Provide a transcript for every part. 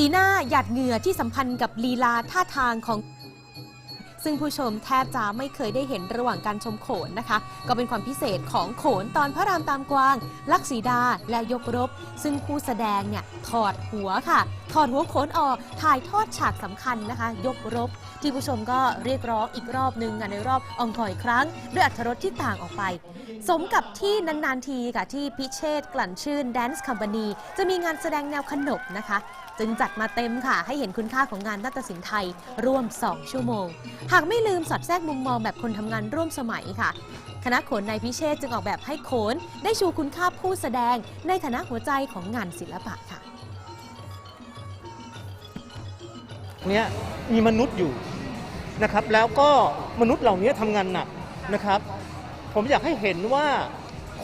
สีหน้าหยาดเหงื่อที่สัมพันธ์กับลีลาท่าทางของ ซึ่งผู้ชมแทบจะไม่เคยได้เห็นระหว่างการชมโขนนะคะ ก็เป็นความพิเศษของโขนตอนพระรามตามกวาง ลักษีดาและยกรบ ซึ่งผู้แสดงเนี่ยถอดหัวค่ะ ถอดหัวโขนออกถ่ายทอดฉากสำคัญนะคะ ยกรบ ที่ผู้ชมก็เรียกร้องอีกรอบหนึ่งในรอบองคอยครั้ง ด้วยอัธรสที่ต่างออกไป สมกับที่นานๆทีค่ะที่พิเชษกลั่นชื่น Dance Company จะมีงานแสดงแนวขนบนะคะจึงจัดมาเต็มค่ะ ให้เห็นคุณค่าของงานนาฏศิลป์ไทยร่วม 2 ชั่วโมงหากไม่ลืมสอดแทรกมุมมองแบบคนทำงานร่วมสมัยค่ะ คณะโขนนายพิเชษจึงออกแบบให้โขน ได้ชูคุณค่าผู้แสดง ในฐานะหัวใจของงานศิลปะค่ะเนี้ยมีมนุษย์อยู่นะครับ แล้วก็มนุษย์เหล่านี้ทำงานหนักนะครับ ผมอยากให้เห็นว่า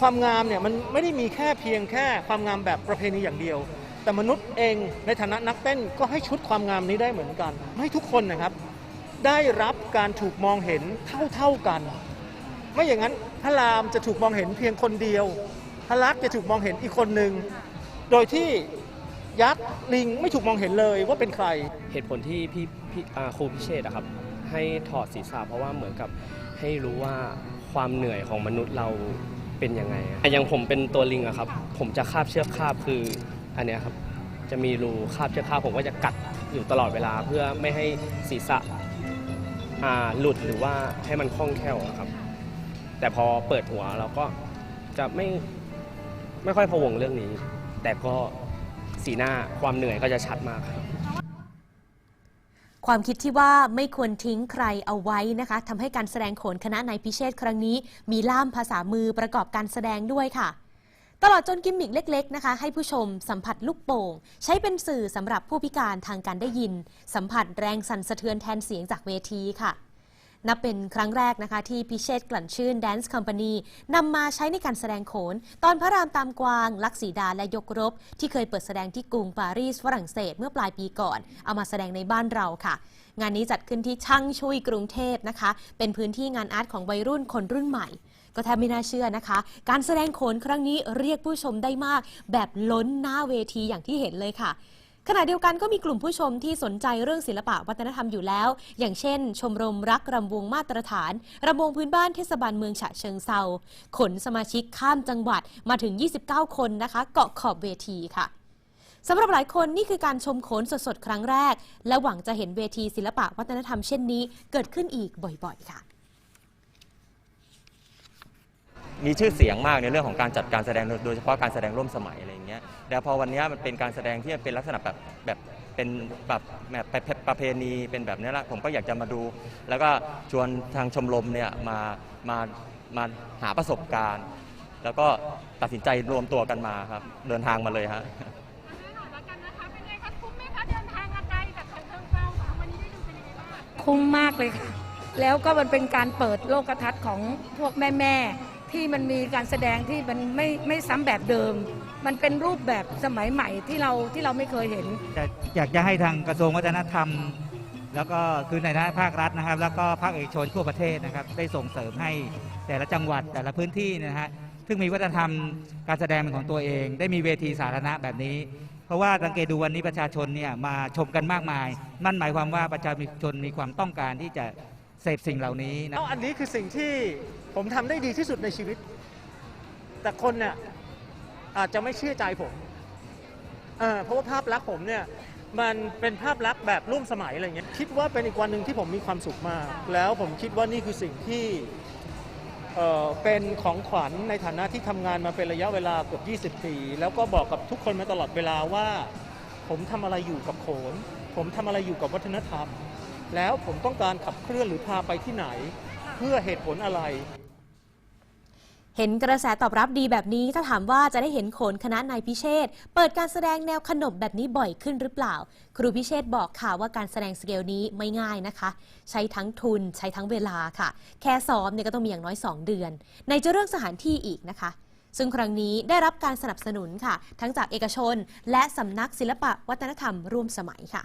ความงามเนี่ยมันไม่ได้มีแค่เพียงแค่ความงามแบบประเพณีอย่างเดียว แต่มนุษย์เองในฐานะนักเต้นก็ให้ชุดความงามนี้ได้เหมือนกัน ให้ทุกคนนะครับ ได้รับการถูกมองเห็นเท่าๆกัน ไม่อย่างนั้นพระรามจะถูกมองเห็นเพียงคนเดียว พระลักษณ์จะถูกมองเห็นอีกคนหนึ่งโดยที่ยักษ์ลิงไม่ถูกมองเห็นเลยว่าเป็นใคร เหตุผลที่พี่พี่อ่าครูพิเชษอะครับ ให้ถอดศีรษะเพราะว่าเหมือนกับให้รู้ว่าความเหนื่อยของมนุษย์เราเป็นยังไงอะอย่างผมเป็นตัวลิงอะครับ ผมจะคาบเชือกคาบคืออันเนี้ยครับ จะมีรูคาบเชือกคาบผมก็จะกัดอยู่ตลอดเวลาเพื่อไม่ให้ศีรษะ หลุดหรือว่าให้มันคล่องแคล่วอะครับ แต่พอเปิดหัวเราก็จะไม่ไม่ค่อยพะวงเรื่องนี้ แต่ก็สีหน้าความเหนื่อยก็จะชัดมากครับ ความคิดที่ว่าไม่ควรทิ้งใครเอาไว้นะคะทำให้การแสดงโขนคณะนายพิเชษครั้งนี้ มีล่ามภาษามือประกอบการแสดงด้วยค่ะ ตลอดจนกิมมิกเล็ก ๆ นะคะ ให้ผู้ชมสัมผัสลูกโป่ง ใช้เป็นสื่อสำหรับผู้พิการทางการได้ยิน สัมผัสแรงสั่นสะเทือนแทนเสียงจากเวทีค่ะ นับเป็นครั้งแรกนะคะ ที่พิเชษกลั่นชื่น Dance Company นำมาใช้ในการแสดงโขน ตอนพระรามตามกวาง ลักษีดาและยกรบ ที่เคยเปิดแสดงที่กรุงปารีสฝรั่งเศสเมื่อปลายปีก่อน เอามาแสดงในบ้านเราค่ะ งานนี้จัดขึ้นที่ช่างชุยกรุงเทพนะคะ เป็นพื้นที่งานอาร์ตของวัยรุ่นคนรุ่นใหม่ ก็แทบไม่น่าเชื่อนะคะ การแสดงโขนครั้งนี้เรียกผู้ชมได้มาก แบบล้นหน้าเวทีอย่างที่เห็นเลยค่ะ ขณะเดียวกันก็มีกลุ่มผู้ชมที่สนใจเรื่องศิลปะวัฒนธรรมอยู่แล้ว อย่างเช่น ชมรมรักรำวงมาตรฐานรำวงพื้นบ้านเทศบาลเมืองฉะเชิงเซาขนสมาชิกข้ามจังหวัดมาถึง 29 คนนะคะ เกาะขอบเวทีค่ะสำหรับหลายคนนี่คือการชมโขนสดๆ ครั้งแรก และหวังจะเห็นเวทีศิลปะวัฒนธรรมเช่นนี้ เกิดขึ้นอีกบ่อยๆ ค่ะ มีชื่อเสียงมากในเรื่องของการจัดการแสดงโดยเฉพาะการแสดงร่วมสมัยอะไรอย่างเงี้ยแล้วพอวันเนี้ยมันเป็นการแสดงที่เป็นลักษณะแบบแบบเป็นแบบแบบแบบประเพณีเป็นแบบนี้ละผมก็อยากจะมาดู แล้วก็ชวนทางชมรมเนี่ยมามามาหาประสบการณ์ แล้วก็ตัดสินใจรวมตัวกันมาครับ เดินทางมาเลยฮะแล้วกันนะคะเป็นไงคะคุ้มไหมคะเดินทางมาไกลจากฉะเชิงเทราค่ะวันนี้ได้ดูเป็นยังไงบ้างคุ้มมากเลยค่ะ แล้วก็มันเป็นการเปิดโลกทัศน์ของพวกแม่ๆ ที่มันมีการแสดงที่มันไม่ไม่ซ้ำแบบเดิม มันเป็นรูปแบบสมัยใหม่ที่เราที่เราไม่เคยเห็น จะอยากจะให้ทางกระทรวงวัฒนธรรม แล้วก็คือในฐานะภาครัฐนะครับ แล้วก็ภาคเอกชนทั่วประเทศนะครับ ได้ส่งเสริมให้แต่ละจังหวัดแต่ละพื้นที่นยนะฮะซึ่งมีวัฒนธรรมการแสดงเป็นของตัวเอง ได้มีเวทีสาธารณะแบบนี้ เพราะว่าสังเกตดูวันนี้ประชาชนเนี่ยมาชมกันมากมาย นั่นหมายความว่าประชาชนมีความต้องการที่จะ เสพสิ่งเหล่านี้นะแล้วอันนี้คือสิ่งที่ผมทำได้ดีที่สุดในชีวิต แต่คนเนี่ยอาจจะไม่เชื่อใจผมเออเพราะว่าภาพลักษณ์ผมเนี่ย มันเป็นภาพลักษณ์แบบร่วมสมัยอะไรเงี้ยคิดว่าเป็นอีกวันหนึ่งที่ผมมีความสุขมาก แล้วผมคิดว่านี่คือสิ่งที่เอ่อเป็นของขวัญในฐานะที่ทำงานมาเป็นระยะเวลาเกือบ20 ปี แล้วก็บอกกับทุกคนมาตลอดเวลาว่า ผมทำอะไรอยู่กับโขน ผมทำอะไรอยู่กับวัฒนธรรม แล้วผมต้องการขับเคลื่อนหรือพาไปที่ไหน เพื่อเหตุผลอะไร เห็นกระแสตอบรับดีแบบนี้ถ้าถามว่าจะได้เห็นโขนคณะนายพิเชษเปิดการแสดงแนวขนบแบบนี้บ่อยขึ้นหรือเปล่า ครูพิเชษบอกค่ะว่าการแสดงสเกลนี้ไม่ง่ายนะคะ ใช้ทั้งทุนใช้ทั้งเวลาค่ะ แค่ซ้อมเนี่ยก็ต้องมีอย่างน้อย 2 เดือน ในจะเรื่องสถานที่อีกนะคะซึ่งครั้งนี้ได้รับการสนับสนุนค่ะ ทั้งจากเอกชน และสำนักศิลปะวัฒนธรรมร่วมสมัยค่ะ